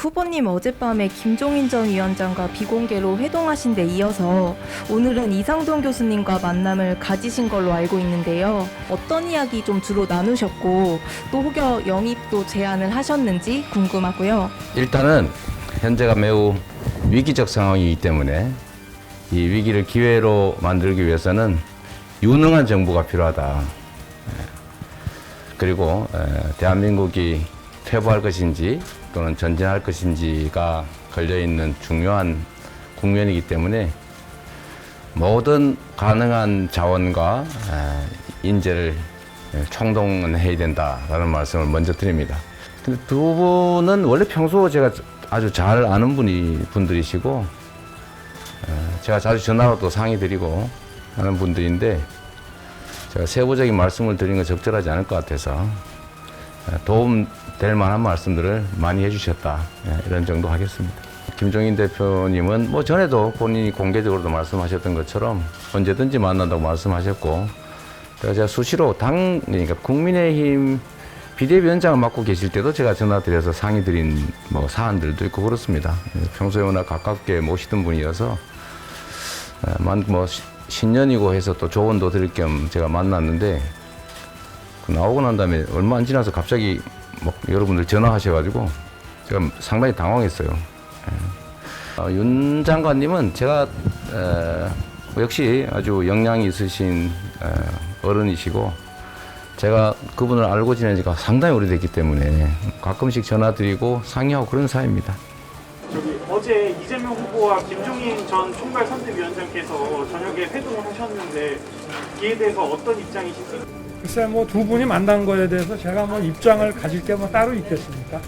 후보님 어젯밤에 김종인 전 위원장과 비공개로 회동하신 데 이어서 오늘은 이상돈 교수님과 만남을 가지신 걸로 알고 있는데요. 어떤 이야기 좀 주로 나누셨고 또 혹여 영입도 제안을 하셨는지 궁금하고요. 일단은 현재가 매우 위기적 상황이기 때문에 이 위기를 기회로 만들기 위해서는 유능한 정부가 필요하다. 예. 그리고 에, 대한민국이 퇴보할 것인지 또는 전진할 것인지가 걸려 있는 중요한 국면이기 때문에 모든 가능한 자원과 에, 인재를 에, 총동원해야 된다라는 말씀을 먼저 드립니다. 근데 두 분은 원래 평소 제가 아주 잘 아는 분이 분들이시고 어, 제가 자주 전화로도 상의 드리고 하는 분들인데 제가 세부적인 말씀을 드리는 건 적절하지 않을 것 같아서 어, 도움 될 만한 말씀들을 많이 해주셨다 예, 이런 정도 하겠습니다. 김종인 대표님은 뭐 전에도 본인이 공개적으로도 말씀하셨던 것처럼 언제든지 만난다고 말씀하셨고 제가 수시로 당 그러니까 국민의힘 비대위원장을 맡고 계실 때도 제가 전화드려서 상의 드린 뭐 사안들도 있고 그렇습니다. 예, 평소에 워낙 가깝게 모시던 분이어서 어, 만- 뭐 시- 신년이고 해서 또 조언도 드릴 겸 제가 만났는데 그 나오고 난 다음에 얼마 안 지나서 갑자기 뭐 여러분들 전화하셔가지고 제가 상당히 당황했어요. 예. 어, 윤 장관님은 제가 에, 역시 아주 역량이 있으신 에, 어른이시고 제가 그분을 알고 지낸 지가 상당히 오래됐기 때문에 가끔씩 전화드리고 상의하고 그런 사이입니다. 저기 어제 이재명 후보와 김종인 전 총괄 선대위원장께서 저녁에 회동을 하셨는데 이에 대해서 어떤 입장이신지 글쎄 뭐 두 분이 만난 거에 대해서 제가 뭐 입장을 가질 게 뭐 따로 있겠습니까?